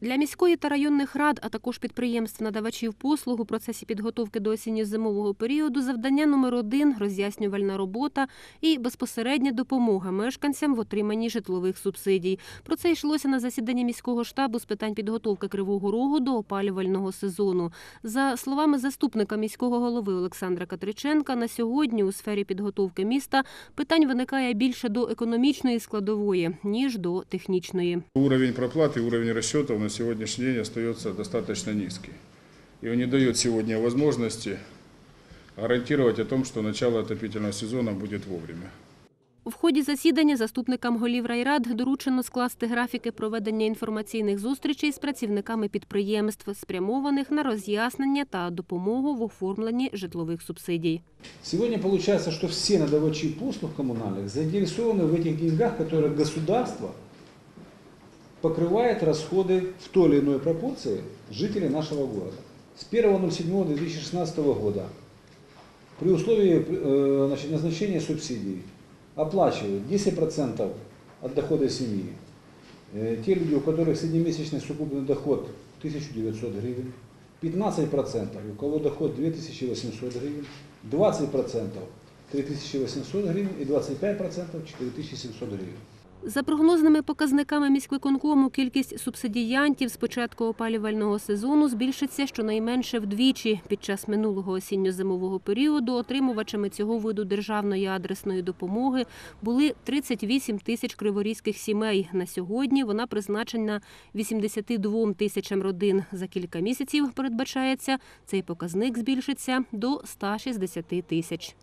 Для міської та районних рад, а також підприємств надавачів послуг у процесі підготовки до осінньо-зимового періоду завдання номер один роз'яснювальна робота і безпосередня допомога мешканцям в отриманні житлових субсидій. Про це йшлося на засіданні міського штабу з питань підготовки Кривого Рогу до опалювального сезону. За словами заступника міського голови Олександра Катриченка, на сьогодні у сфері підготовки міста питань виникає більше до економічної складової ніж до технічної. Уровень проплаты, уровень расчетов на сегодняшний день остается достаточно низкий. И он не дает сегодня возможности гарантировать о том, что начало отопительного сезона будет вовремя. В ході засідання заступникам голів райрад доручено скласти графіки проведення інформаційних зустрічей з працівниками підприємств, спрямованих на роз'яснення та допомогу в оформленні житлових субсидій. Сегодня получается, что все надавачи послуг коммунальных заинтересованы в этих деньгах, которые государство покрывает расходы в той или иной пропорции жителей нашего города. С 1.07.2016 года при условии э, значит, назначения субсидий оплачивают 10% от дохода семьи. Э, Те люди, у которых среднемесячный сукупный доход 1900 гривен, 15% у кого доход 2800 гривен, 20% 3800 гривен и 25% 4700 гривен. За прогнозними показниками міськвиконкому, кількість субсидіянтів з початку опалювального сезону збільшиться щонайменше вдвічі. Під час минулого осінньо-зимового періоду отримувачами цього виду державної адресної допомоги були 38 тисяч криворізьких сімей. На сьогодні вона призначена 82 тисячам родин. За кілька місяців передбачається, цей показник збільшиться до 160 тисяч.